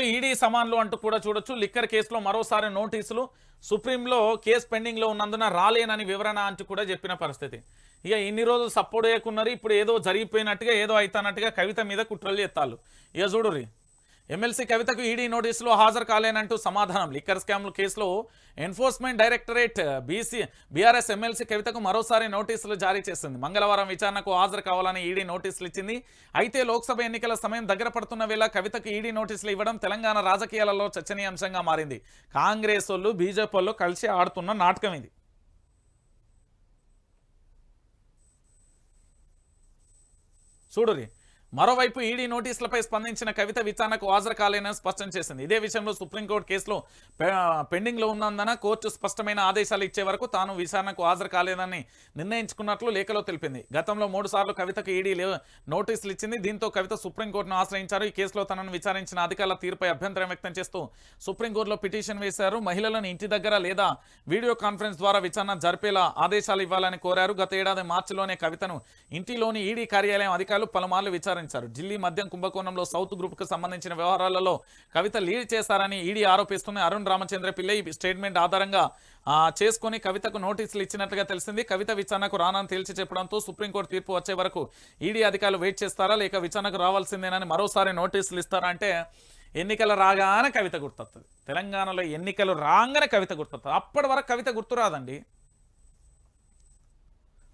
కవితకు ఈడీ సమాన్లు అంటూ కూడా చూడొచ్చు. లిక్కర్ కేసులో మరోసారి నోటీసులు. సుప్రీంలో కేసు పెండింగ్లో ఉన్నందున రాలేనని వివరణ అంటూ కూడా చెప్పిన పరిస్థితి. ఇక ఇన్ని రోజులు సపోర్ట్ చేయకున్నారు. ఇప్పుడు ఏదో జరిగిపోయినట్టుగా ఏదో అవుతానట్టుగా కవిత మీద కుట్రలు చేస్తాళ్ళు ఇక చూడుర్రి. ఎమ్మెల్సీ కవితకు ఈడీ నోటీసులో హాజరు కాలేనంటూ సమాధానం. లిక్కర్ స్కామ్ల కేసులో enforcement directorate BC BRS MLC కవితకు మరోసారి నోటీసులు జారీ చేసింది. మంగళవారం విచారణకు హాజరు కావాలని ఈడీ నోటీసులు ఇచ్చింది. అయితే లోక్సభ ఎన్నికల సమయం దగ్గర పడుతున్న వేళ కవితకు ఈడీ నోటీసులు ఇవ్వడం తెలంగాణ రాజకీయాలలో చర్చనీయాంశంగా మారింది. కాంగ్రెస్ వాళ్ళు బీజేపీ వాళ్ళు కలిసి ఆడుతున్న నాటకం ఇది. చూడురి. మరోవైపు ఈడీ నోటీసులపై స్పందించిన కవిత విచారణకు హాజరు కాలేనని స్పష్టం చేసింది. ఇదే విషయంలో సుప్రీంకోర్టు కేసులో పెండింగ్లో ఉన్నందున కోర్టు స్పష్టమైన ఆదేశాలు ఇచ్చే వరకు తాను విచారణకు హాజరు కాలేదని నిర్ణయించుకున్నట్లు లేఖలో తెలిపింది. గతంలో మూడు సార్లు కవితకు ఈడీ నోటీసులు ఇచ్చింది. దీంతో కవిత సుప్రీంకోర్టును ఆశ్రయించారు. ఈ కేసులో తనను విచారించిన అధికారుల తీరుపై అభ్యంతరం వ్యక్తం చేస్తూ సుప్రీంకోర్టులో పిటిషన్ వేశారు. మహిళలను ఇంటి దగ్గర లేదా వీడియో కాన్ఫరెన్స్ ద్వారా విచారణ జరిపేలా ఆదేశాలు ఇవ్వాలని కోరారు. గత ఏడాది మార్చిలోనే కవితను ఇంటిలోని ఈడీ కార్యాలయం అధికారులు పలుమార్లు విచారించారు. ఢిల్లీ మద్యం కుంభకోణంలో సౌత్ గ్రూప్కు సంబంధించిన వ్యవహారాలలో కవిత లీడ్ చేశారని ఈడీ ఆరోపిస్తున్న అరుణ్ రామచంద్ర పిల్ల స్టేట్మెంట్ ఆధారంగా చేసుకుని కవితకు నోటీసులు ఇచ్చినట్లుగా తెలిసింది. కవిత విచారణకు రానని తేల్చి చెప్పడంతో సుప్రీంకోర్టు తీర్పు వచ్చే వరకు ఈడీ అధికారులు వెయిట్ చేస్తారా లేక విచారణకు రావాల్సిందేనని మరోసారి నోటీసులు ఇస్తారా అంటే ఎన్నికలు రాగానే కవిత గుర్తొస్తుంది తెలంగాణలో ఎన్నికలు రాగానే కవిత గుర్తొస్తుంది అప్పటి వరకు కవిత గుర్తురాదండి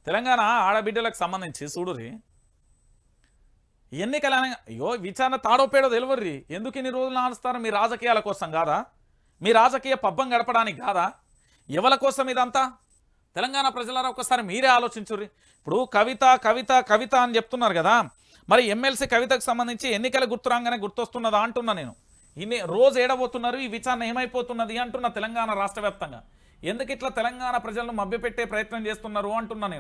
తెలంగాణ ఆడబిడ్డలకు సంబంధించి చూడురి ఎన్నికల అయ్యో విచారణ తాడోపేడో తెలివర్రి. ఎందుకు ఇన్ని రోజులు ఆడుస్తారు మీ రాజకీయాల కోసం కాదా? మీ రాజకీయ పబ్బం గడపడానికి కాదా? ఎవల కోసం ఇదంతా? తెలంగాణ ప్రజలారా ఒకసారి మీరే ఆలోచించుర్రి. ఇప్పుడు కవిత కవిత కవిత అని చెప్తున్నారు కదా. మరి ఎమ్మెల్సీ కవితకు సంబంధించి ఎన్నికల గుర్తురాగానే గుర్తొస్తున్నదా అంటున్నా నేను. ఇన్ని రోజు ఏడబోతున్నారు ఈ విచారణ ఏమైపోతున్నది అంటున్నా తెలంగాణ రాష్ట్ర వ్యాప్తంగా. ఎందుకు ఇట్లా తెలంగాణ ప్రజలను మభ్యపెట్టే ప్రయత్నం చేస్తున్నారు అంటున్నా నేను.